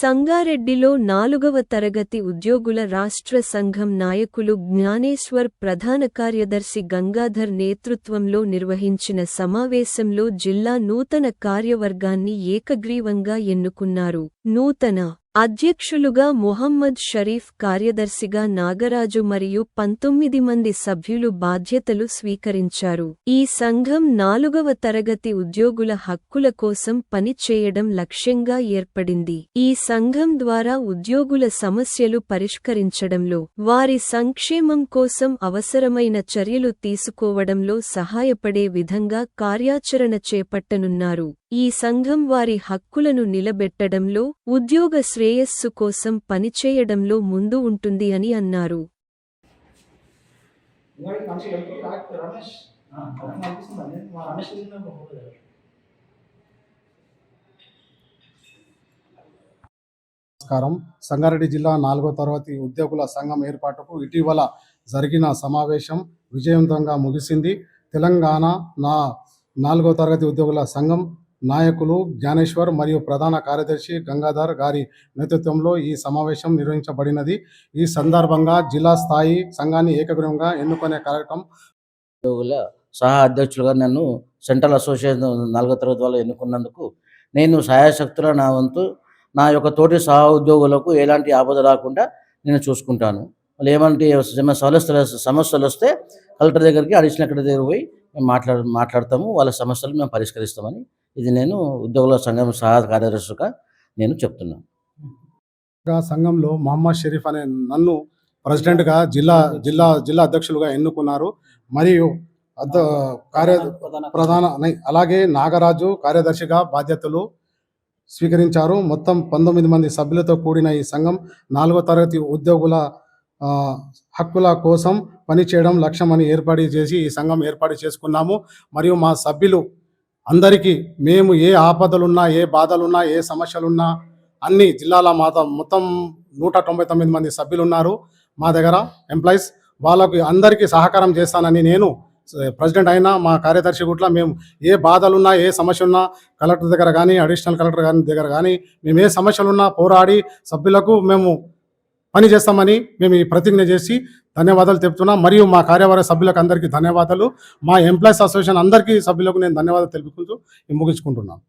సంగారెడ్డిలో నాలుగవ తరగతి ఉద్యోగుల రాష్ట్ర సంఘం నాయకులు జ్ఞానేశ్వర్ ప్రధాన కార్యదర్శి గంగాధర్ నేతృత్వంలో నిర్వహించిన సమావేశంలో జిల్లా నూతన కార్యవర్గాన్ని ఏకగ్రీవంగా ఎన్నుకున్నారు. నూతన అధ్యక్షులుగా మొహమ్మద్ షరీఫ్ కార్యదర్శిగా నాగరాజు మరియు పంతొమ్మిది మంది సభ్యులు బాధ్యతలు స్వీకరించారు. ఈ సంఘం నాలుగవ తరగతి ఉద్యోగుల హక్కుల కోసం పనిచేయడం లక్ష్యంగా ఏర్పడింది. ఈ సంఘం ద్వారా ఉద్యోగుల సమస్యలు పరిష్కరించడంలో వారి సంక్షేమం కోసం అవసరమైన చర్యలు తీసుకోవడంలో సహాయపడే విధంగా కార్యాచరణ చేపట్టనున్నారు. ఈ సంఘం వారి హక్కులను నిలబెట్టడంలో ఉద్యోగ శ్రేయస్సు కోసం పనిచేయడంలో ముందు ఉంటుంది అని అన్నారు. నమస్కారం. సంగారెడ్డి జిల్లా నాలుగో తరగతి ఉద్యోగుల సంఘం ఏర్పాటుకు ఇటీవల జరిగిన సమావేశం విజయవంతంగా ముగిసింది. తెలంగాణ నా నాలుగో తరగతి ఉద్యోగుల సంఘం నాయకులు జ్ఞానేశ్వర్ మరియు ప్రధాన కార్యదర్శి గంగాధర్ గారి నేతృత్వంలో ఈ సమావేశం నిర్వహించబడినది. ఈ సందర్భంగా జిల్లా స్థాయి సంఘాన్ని ఏకగ్రీవంగా ఎన్నుకునే కార్యక్రమం ఉద్యోగుల సహా అధ్యక్షులుగా నన్ను సెంట్రల్ అసోసియేషన్ నాలుగో తరగతి వాళ్ళు ఎన్నుకున్నందుకు నేను సహాయశక్తుల నా వంతు నా యొక్క తోటి సహా ఉద్యోగులకు ఎలాంటి ఆపద రాకుండా నేను చూసుకుంటాను. వాళ్ళు ఏమంటే సమస్యలు సమస్యలు వస్తే కలెక్టర్ దగ్గరికి అడిషనల్ కలెక్టర్ దగ్గర పోయి మేము మాట్లాడు మాట్లాడతాము. వాళ్ళ సమస్యలు మేము పరిష్కరిస్తామని ఇది నేను ఉద్యోగుల సంఘం సహా కార్యదర్శిగా నేను చెప్తున్నాను గా సంఘంలో మహమ్మద్ షరీఫ్ అనే నన్ను ప్రెసిడెంట్గా జిల్లా జిల్లా జిల్లా అధ్యక్షులుగా ఎన్నుకున్నారు. మరియు కార్య ప్రధాన అలాగే నాగరాజు కార్యదర్శిగా బాధ్యతలు స్వీకరించారు. మొత్తం పంతొమ్మిది మంది సభ్యులతో కూడిన ఈ సంఘం నాలుగో తరగతి ఉద్యోగుల హక్కుల కోసం పనిచేయడం లక్ష్యమని ఏర్పాటు చేసి ఈ సంఘం ఏర్పాటు చేసుకున్నాము. మరియు మా సభ్యులు అందరికీ మేము ఏ ఆపదలున్నా ఏ బాధలున్నా ఏ సమస్యలున్నా అన్ని జిల్లాల మాత మొత్తం నూట తొంభై తొమ్మిది మంది సభ్యులు ఉన్నారు మా దగ్గర ఎంప్లాయీస్. వాళ్ళకి అందరికీ సహకారం చేస్తానని నేను ప్రెసిడెంట్ అయినా మా కార్యదర్శి గుట్ల మేము ఏ బాధలున్నా ఏ సమస్య ఉన్నా కలెక్టర్ దగ్గర కానీ అడిషనల్ కలెక్టర్ గారి దగ్గర కానీ మేము ఏ సమస్యలున్నా పోరాడి సభ్యులకు మేము పని చేస్తామని మేము ఈ ప్రతిజ్ఞ చేసి ధన్యవాదాలు తెలుపుతున్నాం. మరియు మా కార్యవర్గ సభ్యులకు అందరికీ ధన్యవాదాలు. మా ఎంప్లాయీస్ అసోసియేషన్ అందరికీ సభ్యులకు నేను ధన్యవాదాలు తెలుపుకుంటూ ముగించుకుంటున్నాను.